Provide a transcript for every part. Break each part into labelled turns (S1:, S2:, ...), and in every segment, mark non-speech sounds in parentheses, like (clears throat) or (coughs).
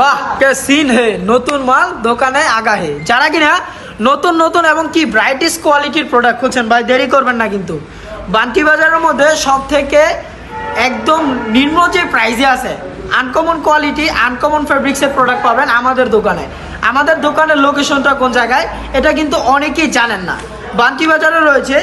S1: বাহ, কে সিন হে, নতুন মাল, দোকানে আগা হে যারা কিনা নতুন নতুন এবং কি ব্রাইটেস্ট কোয়ালিটির প্রোডাক্ট খুঁজছেন, ভাই, দেরি করবেন না কিন্তু। বান্টি বাজারের মধ্যে সব থেকে একদম নিম্ন যে প্রাইজে আছে আনকমন কোয়ালিটি আনকমন ফেব্রিক্সের প্রোডাক্ট পাবেন আমাদের দোকানে। আমাদের দোকানের লোকেশনটা কোন জায়গায়, এটা কিন্তু অনেকেই জানেন না। বান্টি বাজারে রয়েছে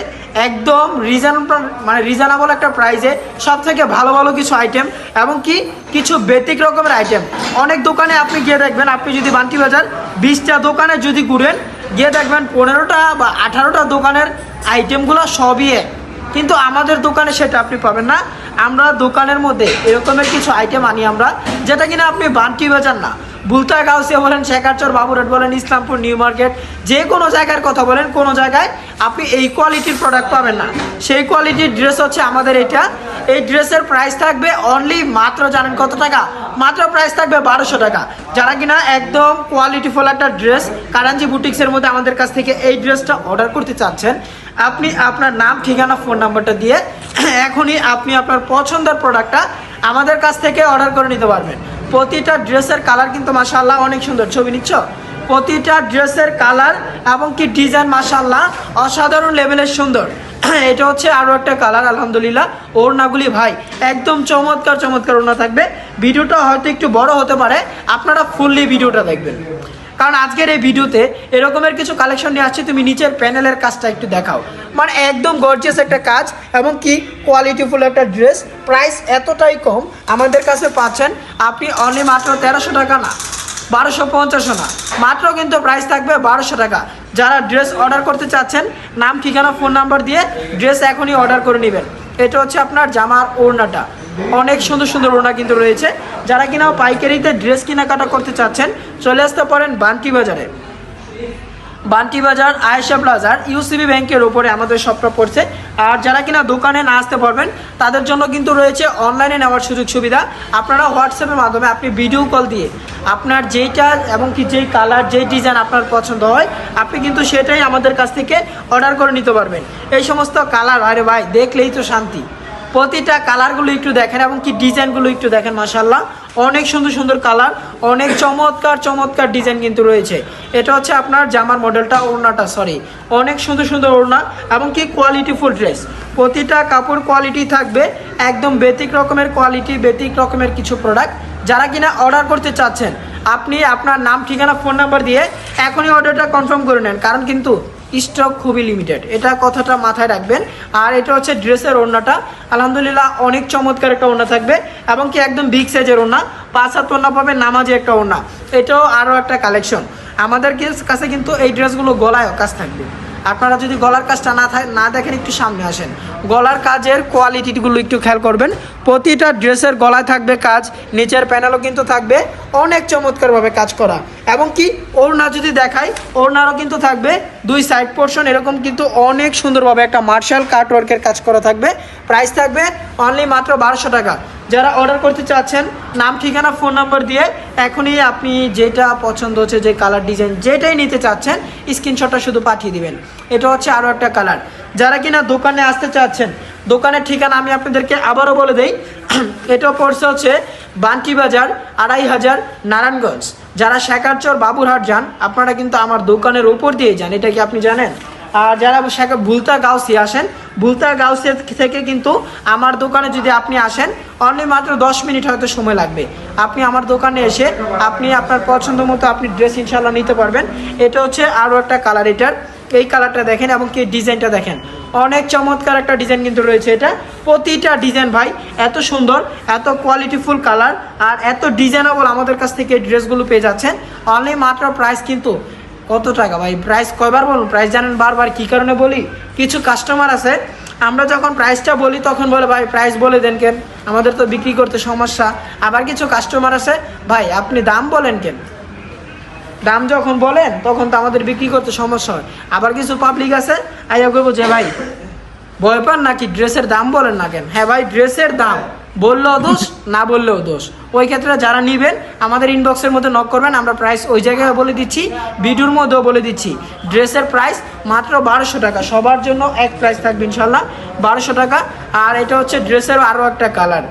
S1: একদম রিজনেবল মানে রিজনেবল একটা প্রাইসে সব থেকে ভালো ভালো কিছু আইটেম এবং কি কিছু ব্যতিক রকমের আইটেম অনেক দোকানে আপনি গিয়ে দেখবেন, আপনি যদি বান্টি বাজার বিশটা দোকানে যদি ঘুরেন, গিয়ে দেখবেন পনেরোটা বা আঠারোটা দোকানের আইটেমগুলো সবই এক। কিন্তু আমাদের দোকানে সেটা আপনি পাবেন না। আমরা দোকানের মধ্যে এরকমের কিছু আইটেম আনি আমরা, যেটা কিনা আপনি বান্টি বাজার না বুলতা গাউসিয়া বলেন শেখারচর বাবুরাট বলেন, ইসলামপুর, নিউ মার্কেট, যে কোনো জায়গার কথা বলেন, কোনো জায়গায় আপনি এই কোয়ালিটির প্রোডাক্ট পাবেন না। সেই কোয়ালিটির ড্রেস হচ্ছে আমাদের এটা। এই ড্রেসের প্রাইস থাকবে অনলি মাত্র জানেন কত টাকা? মাত্র প্রাইস থাকবে বারোশো টাকা। যারা কিনা একদম কোয়ালিটিফুল একটা ড্রেস কারাঞ্জি বুটিক্সের মধ্যে আমাদের কাছ থেকে এই ড্রেসটা অর্ডার করতে চাচ্ছেন, আপনি আপনার নাম, ঠিকানা ফোন নাম্বারটা দিয়ে এখনই আপনি আপনার পছন্দের প্রোডাক্টটা আমাদের কাছ থেকে অর্ডার করে নিতে পারবেন। প্রতিটা ড্রেসের কালার কিন্তু মাসাল্লাহ অনেক সুন্দর। ছবি নিচ্ছ? প্রতিটা ড্রেসের কালার এবং কি ডিজাইন মাসাল্লাহ অসাধারণ লেভেলের সুন্দর। (clears throat) এটা হচ্ছে আরও একটা কালার, আলহামদুলিল্লাহ। ওড়নাগুলি ভাই, একদম চমৎকার চমৎকার ওড়না থাকবে। ভিডিওটা হয়তো একটু বড় হতে পারে, আপনারা ফুললি ভিডিওটা দেখবেন। কারণ আজকের এই ভিডিওতে এরকমের কিছু কালেকশন নিয়ে আসছে। তুমি নিচের প্যানেলের কাজটা একটু দেখাও। মানে একদম গর্জিয়াস একটা কাজ এবং কি কোয়ালিটিফুল একটা ড্রেস প্রাইস এতটাই কম, আমাদের কাছে পাচ্ছেন আপনি অনলি মাত্র তেরোশো টাকা না, বারোশো পঞ্চাশও না। মাত্র কিন্তু প্রাইস থাকবে বারোশো টাকা। যারা ড্রেস অর্ডার করতে চাচ্ছেন, নাম, ঠিকানা ফোন নাম্বার দিয়ে ড্রেস এখনই অর্ডার করে নেবেন। এটা হচ্ছে আপনার জামার ওড়নাটা। অনেক সুন্দর সুন্দর ওড়না কিন্তু রয়েছে। যারা কিনা পাইকারিতে ড্রেস কেনাকাটা করতে চাচ্ছেন, চলে আসতে পারেন বান্টি বাজারে। বান্টি বাজার, আয়েশা প্লাজার ইউসিবি ব্যাংকের উপরে আমাদের শপটা পড়ছে। আর যারা কিনা দোকানে না আসতে পারবেন, তাদের জন্য কিন্তু রয়েছে অনলাইনে নেওয়ার সুযোগ সুবিধা। আপনারা হোয়াটসঅ্যাপের মাধ্যমে আপনি ভিডিও কল দিয়ে আপনার যেইটা এবং কি যেই কালার যেই ডিজাইন আপনার পছন্দ হয়, আপনি কিন্তু সেটাই আমাদের কাছ থেকে অর্ডার করে নিতে পারবেন। এই সমস্ত কালার আরে ভাই, দেখলেই তো শান্তি। প্রতিটা কালারগুলো একটু দেখেন এবং কি ডিজাইনগুলো একটু দেখেন মাসাল্লাহ অনেক সুন্দর সুন্দর কালার, অনেক চমৎকার চমৎকার ডিজাইন কিন্তু রয়েছে। এটা হচ্ছে আপনার জামার মডেলটা, ওড়নাটা সরি অনেক সুন্দর সুন্দর ওড়না এবং কি কোয়ালিটিফুল ড্রেস প্রতিটা কাপড় কোয়ালিটি থাকবে, একদম বেতিক রকমের কোয়ালিটি বেতিক রকমের কিছু প্রোডাক্ট যারা কিনা অর্ডার করতে চাচ্ছেন, আপনি আপনার নাম, ঠিকানা ফোন নাম্বার দিয়ে এখনই অর্ডারটা কনফার্ম করে নেন। কারণ কিন্তু স্টক খুবই লিমিটেড এটা কথাটা মাথায় রাখবেন। আর এটা হচ্ছে ড্রেসের ওড়নাটা। আলহামদুলিল্লাহ অনেক চমৎকার একটা ওড়না থাকবে এবং কি একদম বিগ সাইজের ওড়না। পাঁচ হাত ওড়না পাবে নামাজি একটা ওড়না। এটাও আরও একটা কালেকশন আমাদের কাছে কিন্তু এই ড্রেসগুলো গলায় কাজ থাকবে। আপনারা যদি গলার কাজটা না থাকে না দেখেন, একটু সামনে আসেন। গলার কাজের কোয়ালিটিগুলো একটু খেয়াল করবেন। প্রতিটা ড্রেসের গলায় থাকবে কাজ, নিচের প্যানেলও কিন্তু থাকবে। অনেক চমৎকারভাবে কাজ করা। এবং কি, ওড়না যদি দেখাই, ওড়নারও কিন্তু থাকবে। দুই সাইড পোর্শন এরকম কিন্তু অনেক সুন্দরভাবে একটা মার্শাল কাট ওয়ার্কের কাজ করা থাকবে। প্রাইস থাকবে অনলি মাত্র বারোশো টাকা। যারা অর্ডার করতে চাচ্ছেন, নাম, ঠিকানা ফোন নাম্বার দিয়ে এখনই আপনি যেটা পছন্দ হচ্ছে, যে কালার ডিজাইন যেটাই নিতে চাচ্ছেন স্ক্রিনশটটা শুধু পাঠিয়ে দিবেন। এটা হচ্ছে আরও একটা কালার যারা কিনা দোকানে আসতে চাচ্ছেন, দোকানের ঠিকানা আমি আপনাদেরকে আবারও বলে দেই (clears throat) এটা পড়ছে হচ্ছে বান্টি বাজার, আড়াই হাজার, নারায়ণগঞ্জ। যারা শেখারচর, বাবুরহাট যান, আপনারা কিন্তু আমার দোকানের উপর দিয়ে যান, এটা কি আপনি জানেন? যারা শেখা ভুলতা গাউসি আসেন, ভুলতা গাউসি থেকে কিন্তু আমার দোকানে যদি আপনি আসেন অনলি মাত্র দশ মিনিট হয়তো সময় লাগবে। আপনি আমার দোকানে এসে আপনি আপনার পছন্দ মতো আপনি ড্রেস ইনশাল্লাহ নিতে পারবেন। এটা হচ্ছে আরও একটা কালার এটার এই কালারটা দেখেন এবং কি ডিজাইনটা দেখেন। অনেক চমৎকার একটা ডিজাইন কিন্তু রয়েছে এটা। প্রতিটা ডিজাইন ভাই এত সুন্দর, এত কোয়ালিটিফুল কালার আর এত ডিজাইনেবল আমাদের কাছ থেকে ড্রেসগুলো পেয়ে যাচ্ছেন। অনলি মাত্র প্রাইস কিন্তু কত টাকা? ভাই প্রাইস কয়বার বলুন? প্রাইস জানেন বারবার, কি কারণে বলি? কিছু কাস্টমার আছে, আমরা যখন প্রাইসটা বলি, তখন বলে, ভাই প্রাইস বলে দেন কেন? আমাদের তো বিক্রি করতে সমস্যা। আবার কিছু কাস্টমার আছে, ভাই, আপনি দাম বলেন কেন? দাম যখন বলেন, তখন তো আমাদের বিক্রি করতে সমস্যা হয়। আবার কিছু পাবলিক আছে, আইয়া করব যে, ভাই ভয় পান নাকি ড্রেসের দাম বলেন না কেন? হ্যাঁ ভাই, ড্রেসের দাম। বললেও দোষ, না বললেও দোষ। ওই ক্ষেত্রে যারা নিবেন, আমাদের ইনবক্সের মধ্যে নক করবেন, আমরা প্রাইস ওই জায়গায় বলে দিচ্ছি, ভিডিওর মধ্যেও বলে দিচ্ছি। ড্রেসের প্রাইস মাত্র বারোশো টাকা, সবার জন্য এক প্রাইস থাকবে ইনশাল্লাহ, বারোশো টাকা। আর এটা হচ্ছে ড্রেসের আরও একটা কালার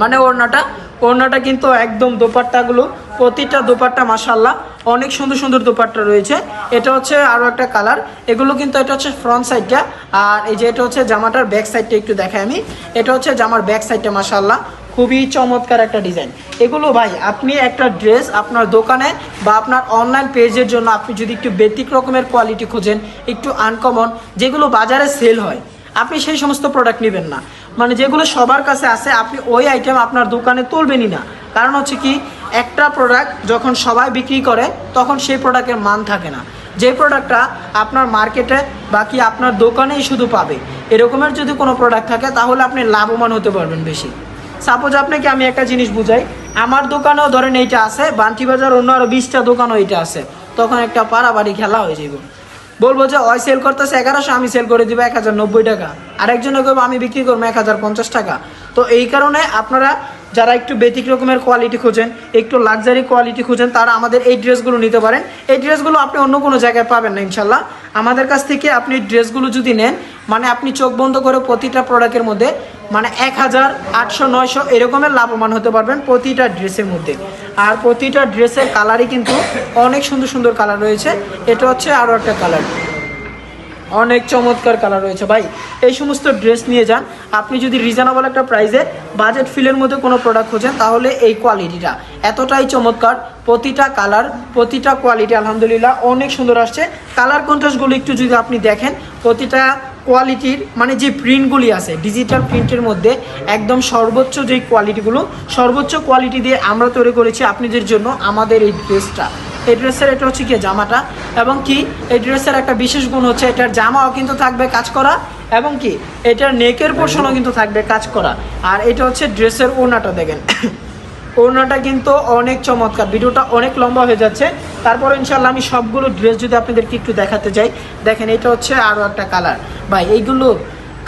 S1: মানে ওড়নাটা ওড়নাটা কিন্তু একদম দোপাট্টাগুলো, প্রতিটা দোপাট্টা মাসাল্লাহ অনেক সুন্দর সুন্দর দোপাট্টা রয়েছে। এটা হচ্ছে আরও একটা কালার। এগুলো কিন্তু এটা হচ্ছে ফ্রন্ট সাইডটা আর এই যে এটা হচ্ছে জামাটার ব্যাক সাইডটা একটু দেখাই আমি। এটা হচ্ছে জামার ব্যাক সাইডটা মাসাল্লাহ খুবই চমৎকার একটা ডিজাইন এগুলো ভাই, আপনি একটা ড্রেস আপনার দোকানে বা আপনার অনলাইন পেজের জন্য আপনি যদি একটু ব্যতিক রকমের কোয়ালিটি খোঁজেন, একটু আনকমন যেগুলো বাজারে সেল হয়, আপনি সেই সমস্ত প্রোডাক্ট নেবেন না। মানে যেগুলো সবার কাছে আছে, আপনি ওই আইটেম আপনার দোকানে তুলবেনই না। কারণ হচ্ছে কি একটা প্রোডাক্ট যখন সবাই বিক্রি করে, তখন সেই প্রোডাক্টের মান থাকে না। যে প্রোডাক্টটা আপনার মার্কেটে বাকি আপনার দোকানেই শুধু পাবে। এরকমের যদি কোনো প্রোডাক্ট থাকে, তাহলে আপনি লাভবান হতে পারবেন বেশি। সাপোজ আপনাকে আমি একটা জিনিস বুঝাই। আমার দোকানেও ধরেন এইটা আছে, বান্টি বাজার অন্য আরও বিশটা দোকানও এইটা আছে। তখন একটা পাড়াবাড়ি খেলা হয়ে যাবে বলব যে ওই সেল করতেছে এগারোশো, আমি সেল করে দিব এক হাজার নব্বই টাকা। আরেকজনে করব আমি বিক্রি করব এক হাজার পঞ্চাশ টাকা। তো এই কারণে আপনারা যারা একটু বেতিক রকমের কোয়ালিটি খোঁজেন, একটু লাক্সারি কোয়ালিটি খোঁজেন, তারা আমাদের এই ড্রেসগুলো নিতে পারেন। এই ড্রেসগুলো আপনি অন্য কোনো জায়গায় পাবেন না ইনশাল্লাহ আমাদের কাছ থেকে আপনি ড্রেসগুলো যদি নেন মানে আপনি চোখ বন্ধ করে প্রতিটা প্রোডাক্টের মধ্যে মানে এক হাজার আটশো নয়শো এরকমের লাভবান হতে পারবেন প্রতিটা ড্রেসের মধ্যে। আর প্রতিটা ড্রেসের কালারই কিন্তু অনেক সুন্দর সুন্দর কালার রয়েছে। এটা হচ্ছে আরও একটা কালার অনেক চমৎকার কালার রয়েছে। ভাই, এই সমস্ত ড্রেস নিয়ে যান। আপনি যদি রিজনেবল একটা প্রাইসে বাজেট ফিলের মধ্যে কোনো প্রোডাক্ট খোঁজেন, তাহলে এই কোয়ালিটিটা এতটাই চমৎকার। প্রতিটা কালার প্রতিটা কোয়ালিটি আলহামদুলিল্লাহ, অনেক সুন্দর আসছে। কালার কন্ট্রাস্টগুলো একটু যদি আপনি দেখেন, প্রতিটা কোয়ালিটির মানে যে প্রিন্টগুলি আছে ডিজিটাল প্রিন্টের মধ্যে একদম সর্বোচ্চ যে কোয়ালিটিগুলো সর্বোচ্চ কোয়ালিটি দিয়ে আমরা তৈরি করেছি আপনাদের জন্য আমাদের এই ড্রেসটা এই ড্রেসের এটা হচ্ছে কি জামাটা এবং কি এই ড্রেসের একটা বিশেষ গুণ হচ্ছে এটার জামাও কিন্তু থাকবে কাজ করা এবং কি এটার নেকের পোর্শনও কিন্তু থাকবে কাজ করা। আর এটা হচ্ছে ড্রেসের ওনাটা দেখেন। (coughs) ওড়নাটা কিন্তু অনেক চমৎকার। ভিডিওটা অনেক লম্বা হয়ে যাচ্ছে। তারপর ইনশাল্লাহ আমি সবগুলো ড্রেস যদি আপনাদেরকে একটু দেখাতে যাই, দেখেন এটা হচ্ছে আরও একটা কালার। ভাই, এইগুলো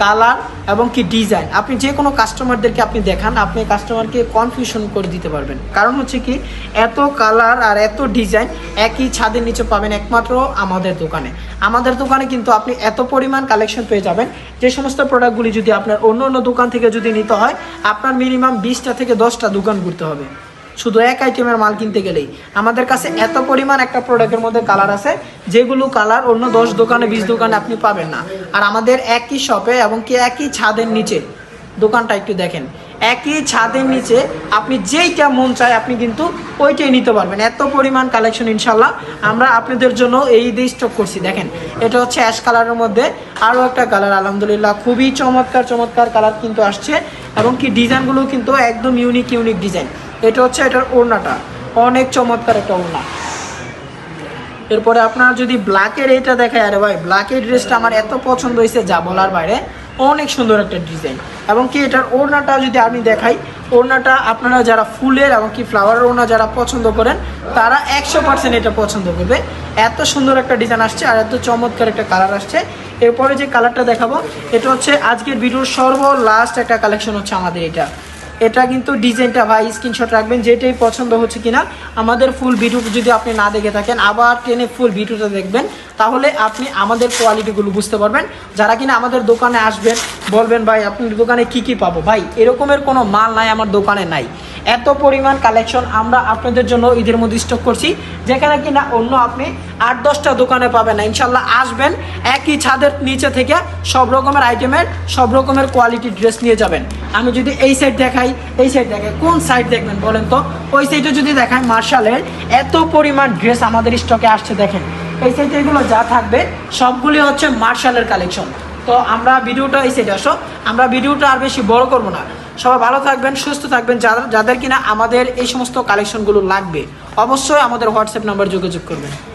S1: কালার এবং কি ডিজাইন। আপনি যে কোনো কাস্টমারদেরকে আপনি দেখান, আপনি কাস্টমারকে কনফিউশন করে দিতে পারবেন। কারণ হচ্ছে কি, এত কালার আর এত ডিজাইন একই ছাদের নিচে পাবেন একমাত্র আমাদের দোকানে। আমাদের দোকানে কিন্তু আপনি এত পরিমাণ কালেকশন পেয়ে যাবেন। যে সমস্ত প্রোডাক্টগুলি যদি আপনার অন্য অন্য দোকান থেকে যদি নিতে হয়, আপনার মিনিমাম বিশটা থেকে দশটা দোকান ঘুরতে হবে। শুধু এক আইটেমের মাল কিনতে গেলেই। আমাদের কাছে এত পরিমাণ একটা প্রোডাক্টের মধ্যে কালার আছে, যেগুলো কালার অন্য দশ দোকানে, বিশ দোকানে আপনি পাবেন না। আর আমাদের একই শপে এবং কি একই ছাদের নিচে, দোকানটা একটু দেখেন, একই ছাদের নিচে আপনি যেইটা মন চায় আপনি কিন্তু ওইটাই নিতে পারবেন। এত পরিমাণ কালেকশন ইনশাল্লাহ আমরা আপনাদের জন্য এই দিয়ে স্টক করছি, দেখেন, এটা হচ্ছে অ্যাশ কালারের মধ্যে আরও একটা কালার আলহামদুলিল্লাহ, খুবই চমৎকার চমৎকার কালার কিন্তু আসছে এবং কি ডিজাইনগুলো কিন্তু একদম ইউনিক ইউনিক ডিজাইন এটা হচ্ছে এটার ওড়নাটা। অনেক চমৎকার একটা ওড়না। এরপরে আপনার যদি ব্ল্যাকের এটা দেখায়, আরে ভাই, ব্ল্যাকের ড্রেসটা আমার এত পছন্দ হয়েছে, যা বলার বাইরে। অনেক সুন্দর একটা ডিজাইন। এবং কি এটার ওড়নাটা যদি আমি দেখাই, ওড়নাটা আপনারা যারা ফুলের এবং কি ফ্লাওয়ারের ওড়না যারা পছন্দ করেন, তারা একশো পার্সেন্ট এটা পছন্দ করবে। এত সুন্দর একটা ডিজাইন আসছে আর এত চমৎকার একটা কালার আসছে। এরপরে যে কালারটা দেখাবো, এটা হচ্ছে আজকের ভিডিওর সর্ব লাস্ট একটা কালেকশন হচ্ছে আমাদের এটা। এটা কিন্তু ডিজাইনটা ভাই স্ক্রিনশট রাখবেন, যেটাই পছন্দ হচ্ছে কিনা। আমাদের ফুল ভিডিও যদি আপনি না দেখে থাকেন, আবার টেনে ফুল ভিডিওটা দেখবেন, তাহলে আপনি আমাদের কোয়ালিটিগুলো বুঝতে পারবেন। যারা কিনা আমাদের দোকানে আসবেন, বলবেন, ভাই, আপনার দোকানে কি কি পাবো? ভাই, এরকমের কোনো মাল নাই, আমার দোকানে নাই। এত পরিমাণ কালেকশন আমরা আপনাদের জন্য ঈদের মধ্যে স্টক করছি। যেখানে কিনা অন্য আপনি আট, দশটা দোকানে পাবেন না। ইনশাল্লাহ আসবেন, একই ছাদের নিচে থেকে সব রকমের আইটেমের সব রকমের কোয়ালিটির ড্রেস নিয়ে যাবেন। আমি যদি এই সাইড দেখাই, এই সাইড দেখাই কোন সাইড দেখবেন বলেন তো? ওই সাইডে যদি দেখাই, মার্শালের এত পরিমাণ ড্রেস আমাদের স্টকে আসছে দেখেন। এই সাইডে এগুলো যা থাকবে, সবগুলি হচ্ছে মার্শালের কালেকশন তো আমরা ভিডিওটা এই সাইডে আসো। আমরা ভিডিওটা আর বেশি বড় করব না। সবাই ভালো থাকবেন, সুস্থ থাকবেন। যাদের যাদের কিনা আমাদের এই সমস্ত কালেকশনগুলো লাগবে, অবশ্যই আমাদের হোয়াটসঅ্যাপ নাম্বার যোগাযোগ করবেন।